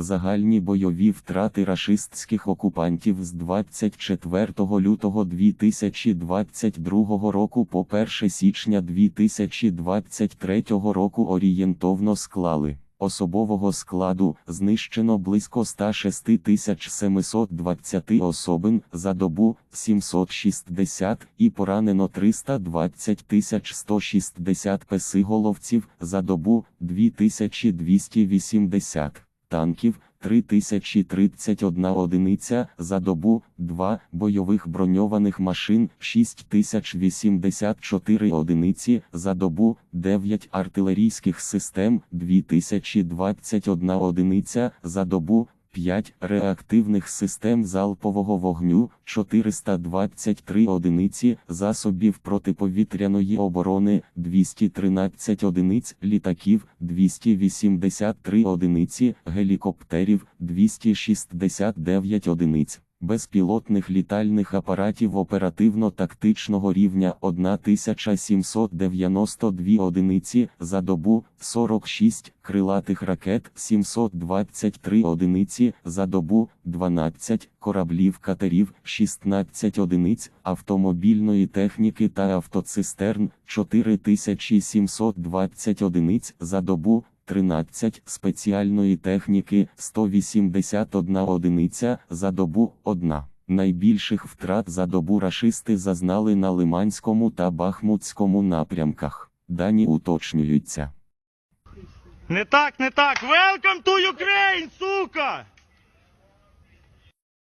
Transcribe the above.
Загальні бойові втрати рашистських окупантів з 24 лютого 2022 року по 1 січня 2023 року орієнтовно склали. Особового складу знищено близько 106 720 особин за добу 760 і поранено 320 160 песиголовців за добу 2280 танків 3031 одиниця за добу, 2 бойових броньованих машин 6084 одиниці за добу, 9 артилерійських систем 2021 одиниця за добу, 5 реактивних систем залпового вогню 423 одиниці засобів протиповітряної оборони 213 одиниць літаків 283 одиниці гелікоптерів 269 одиниць безпілотних літальних апаратів оперативно-тактичного рівня 1792 одиниці за добу 46 крилатих ракет 723 одиниці за добу 12 кораблів катерів 16 одиниць автомобільної техніки та автоцистерн 4720 одиниць за добу 13 спеціальної техніки 181 одиниця за добу 1. Найбільших втрат за добу рашисти зазнали на Лиманському та Бахмутському напрямках. Дані уточнюються. Не так, не так. Welcome to Ukraine, сука!